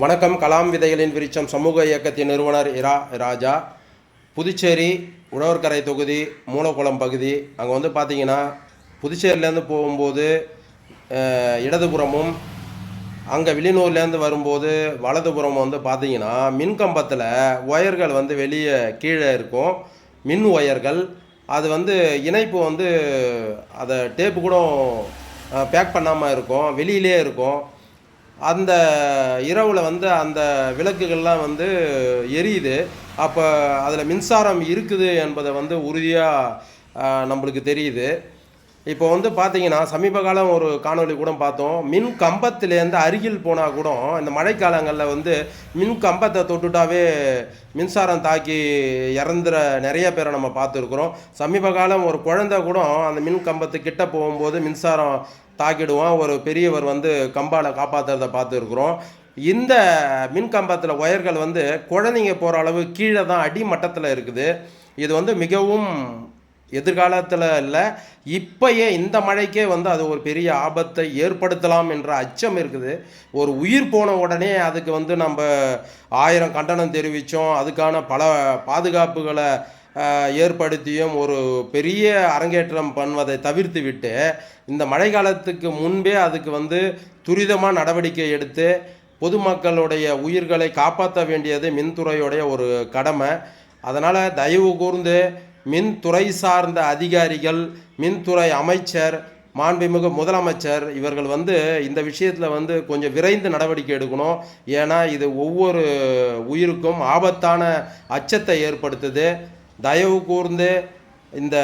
வணக்கம் கலாம் விதைகளின் விருச்சம் சமூக இயக்கத்தின் நிறுவனர் இரா ராஜா. புதுச்சேரி உழவர்கரை தொகுதி மூலக்குளம் பகுதி. அங்கே வந்து பார்த்தீங்கன்னா புதுச்சேரியிலேருந்து போகும்போது இடதுபுறமும் அங்கே வெளிநூர்லேருந்து வரும்போது வலதுபுறம் வந்து பார்த்தீங்கன்னா மின்கம்பத்தில் ஒயர்கள் வந்து வெளியே கீழே இருக்கும். மின் ஒயர்கள். அது வந்து இணைப்பு வந்து அதை டேப்பு கூட பேக் பண்ணாமல் இருக்கும். வெளியிலே இருக்கும். அந்த இரவில் வந்து அந்த விளக்குகள்லாம் வந்து எரியுது. அப்போ அதில் மின்சாரம் இருக்குது என்பதை வந்து உறுதியாக நம்மளுக்கு தெரியுது. இப்போ வந்து பார்த்தீங்கன்னா சமீப காலம் ஒரு காணொளி கூட பார்த்தோம். மின் கம்பத்திலேருந்து அருகில் போனால் கூட இந்த மழைக்காலங்களில் வந்து மின் கம்பத்தை தொட்டுட்டாவே மின்சாரம் தாக்கி இறந்துற நிறைய பேரை நம்ம பார்த்துருக்குறோம். சமீப காலம் ஒரு குழந்தை கூட அந்த மின் கம்பத்து கிட்ட போகும்போது மின்சாரம் தாக்கிடுவான். ஒரு பெரியவர் வந்து கம்பால் காப்பாற்றுறதை பார்த்துருக்குறோம். இந்த மின் கம்பத்தில் ஒயர்கள் வந்து குழந்தைங்க போகிற அளவு கீழே தான் அடிமட்டத்தில் இருக்குது. இது வந்து மிகவும் எதிர்காலத்தில் இல்லை இப்பயே இந்த மழைக்கே வந்து அது ஒரு பெரிய ஆபத்தை ஏற்படுத்தலாம் என்ற அச்சம் இருக்குது. ஒரு உயிர் போன உடனே அதுக்கு வந்து நம்ம ஆயிரம் கண்டனம் தெரிவித்தோம் அதுக்கான பல பாதுகாப்புகளை ஏற்படுத்தியும் ஒரு பெரிய அரங்கேற்றம் பண்ணுவதை தவிர்த்து விட்டு இந்த மழை காலத்துக்கு முன்பே அதுக்கு வந்து துரிதமாக நடவடிக்கை எடுத்து பொதுமக்களுடைய உயிர்களை காப்பாற்ற வேண்டியது மின்துறையுடைய ஒரு கடமை. அதனால் தயவு கூர்ந்து மின்துறை சார்ந்த அதிகாரிகள் மின்துறை அமைச்சர் மாண்புமிகு முதலமைச்சர் இவர்கள் வந்து இந்த விஷயத்தில் வந்து கொஞ்சம் விரைந்து நடவடிக்கை எடுக்கணும். ஏன்னா இது ஒவ்வொரு உயிருக்கும் ஆபத்தான அச்சத்தை ஏற்படுத்துது. தயவு கூர்ந்து இந்த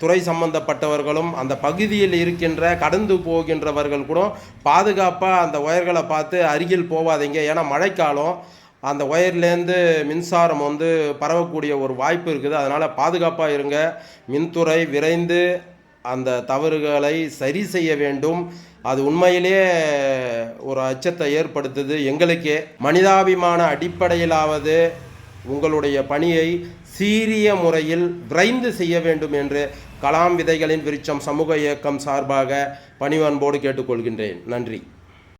துறை சம்பந்தப்பட்டவர்களும் அந்த பகுதியில் இருக்கின்ற கடந்து போகின்றவர்கள் கூட பாதுகாப்பாக அந்த ஒயர்களை பார்த்து அருகில் போகாதீங்க. ஏன்னா மழைக்காலம். அந்த ஒயர்லேருந்து மின்சாரம் வந்து பரவக்கூடிய ஒரு வாய்ப்பு இருக்குது. அதனால் பாதுகாப்பாக இருங்க. மின்துறை விரைந்து அந்த தவறுகளை சரி செய்ய வேண்டும். அது உண்மையிலேயே ஒரு அச்சத்தை ஏற்படுத்துது. எங்களுக்கே மனிதாபிமான அடிப்படையிலாவது உங்களுடைய பணியை சீரிய முறையில் விரைந்து செய்ய வேண்டும் என்று கலாம் விதைகளின் விருச்சம் சமூக இயக்கம் சார்பாக பணிவன்போடு கேட்டுக்கொள்கின்றேன். நன்றி.